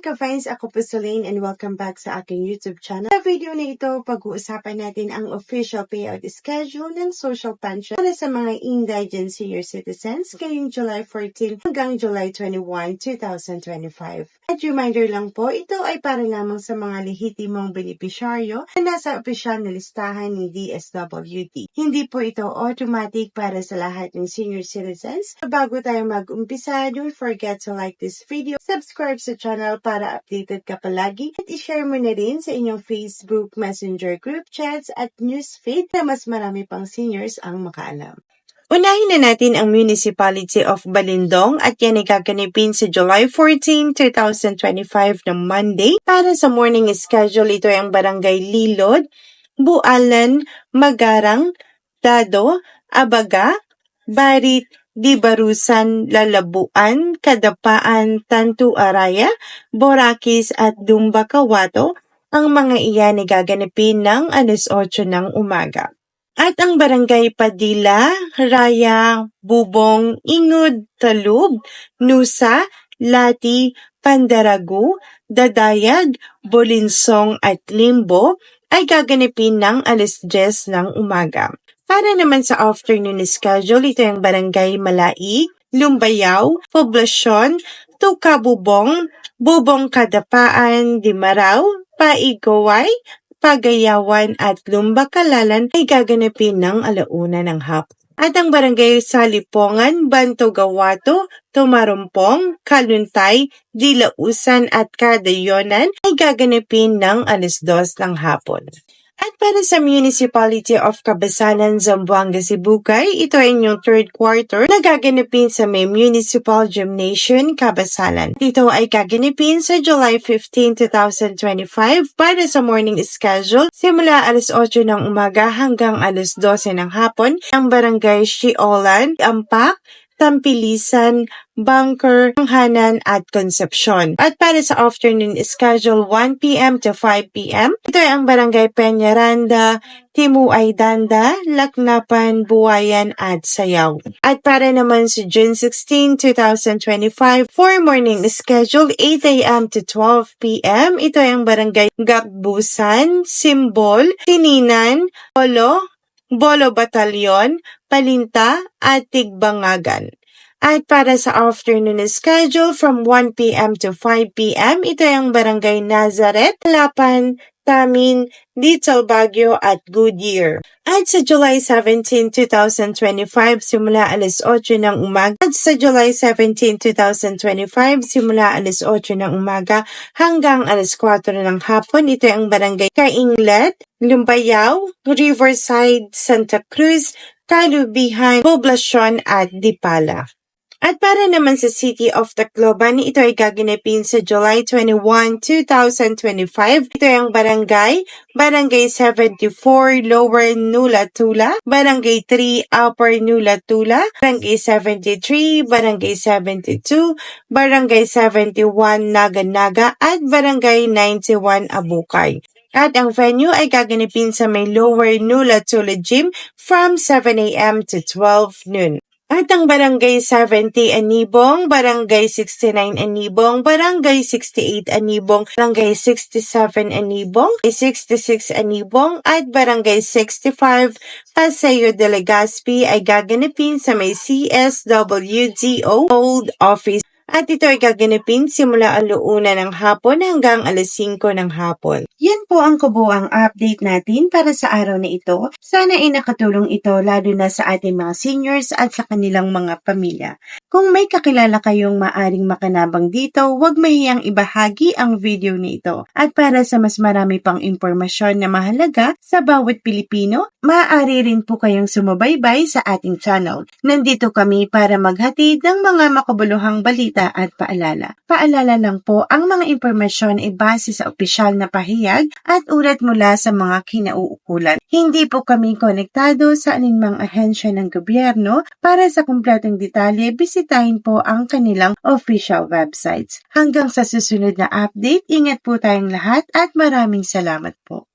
ka-friends, ako po Celine and welcome back sa aking YouTube channel. Sa video na ito, pag-uusapan natin ang official payout schedule ng social pension para sa mga indigent senior citizens ngayong July 14 hanggang July 21, 2025. At reminder lang po, ito ay para lamang sa mga lehitimong benepisyaryo na nasa opisyal na listahan ng DSWD. Hindi po ito automatic para sa lahat ng senior citizens. Bago tayo mag-umpisa, don't forget to like this video, subscribe sa channel para updated ka palagi at i-share mo na rin sa inyong Facebook Messenger group chats at newsfeed na mas marami pang seniors ang makaalam. Unahin na natin ang Municipality of Balindong at yan ay gaganipin sa July 14, 2025 na Monday. Para sa morning schedule, ito ay ang Barangay Lilod, Bualan, Magarang, Dado, Abaga, Barit, Dibarusan, Lalabuan, Kadapaan, Tantu Araya, Borakis at Dumba Kawato, ang mga iyan ay gaganapin ng alas 8 ng umaga. At ang barangay Padilla, Raya, Bubong, Ingod, Talub, Nusa, Lati, Pandaragu, Dadayag, Bolinsong at Limbo ay gaganapin ng alas 10 ng umaga. Para naman sa afternoon schedule, ito yung Barangay Malaig, Lumbayaw, Poblasyon, Tukabubong, Bubong Kadapaan, Dimaraw, Paigaway, Pagayawan at Lumbakalalan ay gaganapin ng alauna ng hapon. At ang barangay Salipongan, Bantogawato, Tumarumpong, Kaluntay, Dilausan at Kadayonan ay gaganapin ng alas 2 ng hapon. At para sa Municipality of Cabasanan, Zamboanga, Sibugay, ito ay inyong third quarter na gaganapin sa may Municipal Gymnasium, Cabasalan. Ito ay gaganapin sa July 15, 2025 para sa morning schedule simula alas 8 ng umaga hanggang alas 12 ng hapon ang Barangay Shiolan, Ampak, Tampilisan, Bunker, Hanan at Concepcion. At para sa afternoon schedule 1pm to 5pm, ito ay ang Barangay Peñaranda, Timuay Danda, Laknapan, Buwayan at Sayaw. At para naman sa June 16, 2025, for morning schedule 8am to 12pm, ito ay ang Barangay Gakbusan, Simbol, Tininan, Polo, Bolo Batalyon, Palinta at Tigbangagan. At para sa afternoon schedule from 1pm to 5pm, ito ang Barangay Nazareth, Lapan, Tamin, Little Baguio at Goodyear. At sa July 17, 2025, simula alas 8 ng umaga. At sa July 17, 2025, simula alas 8 ng umaga hanggang alas 4 ng hapon. Ito ang Barangay Kainglet, Lumbayaw, Riverside, Santa Cruz, Kalubihan, Poblasyon at Dipala. At para naman sa City of Tacloban, ito ay gaganapin sa July 21, 2025. Ito ay ang Barangay, Barangay 74, Lower Nulatula, Barangay 3, Upper Nulatula, Barangay 73, Barangay 72, Barangay 71, Naga-Naga, at Barangay 91, Abukay. At ang venue ay gaganapin sa may Lower Nulatula Gym from 7 a.m. to 12 noon. At ang Barangay 70 Anibong, Barangay 69 Anibong, Barangay 68 Anibong, Barangay 67 Anibong, 66 Anibong, at Barangay 65 Paseo de Legazpi ay gaganapin sa may CSWDO Old Office. At ito ay gaganapin simula aluuna ng hapon hanggang alas 5 ng hapon. Yan po ang kabuang update natin para sa araw na ito. Sana ay nakatulong ito lalo na sa ating mga seniors at sa kanilang mga pamilya. Kung may kakilala kayong maaring makanabang dito, huwag mahiyang ibahagi ang video na ito. At para sa mas marami pang impormasyon na mahalaga sa bawat Pilipino, maaari rin po kayong sumubaybay sa ating channel. Nandito kami para maghatid ng mga makabuluhang balita at paalala. Paalala lang po, ang mga impormasyon ay base sa opisyal na pahayag at ulat mula sa mga kinauukulan. Hindi po kami konektado sa alinmang ahensya ng gobyerno. Para sa kumpletong detalye, bisitahin po ang kanilang official websites. Hanggang sa susunod na update, ingat po tayong lahat at maraming salamat po.